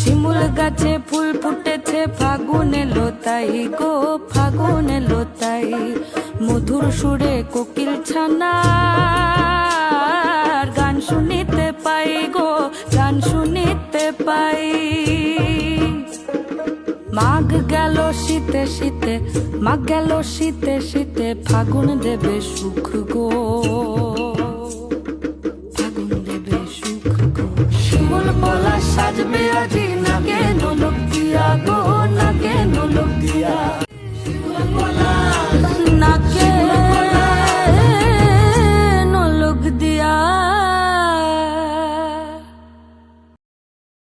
শিমুল গাছে ফুল ফুটেছে, ফাগুনে এলো তাই গো, ফাগুনে এলো তাই। মধুর সুরে কোকিল ছানা গান শুনিতে পাই গো, গান শুনিতে পাই। মাঘ গেল শীতে শীতে, মাঘ গেল শীতে শীতে, ফাগুন দেবে সুখ গো। পলা সাজবে আজি নাগে নোলক দিয়া গো। নাগে নোলক দিয়া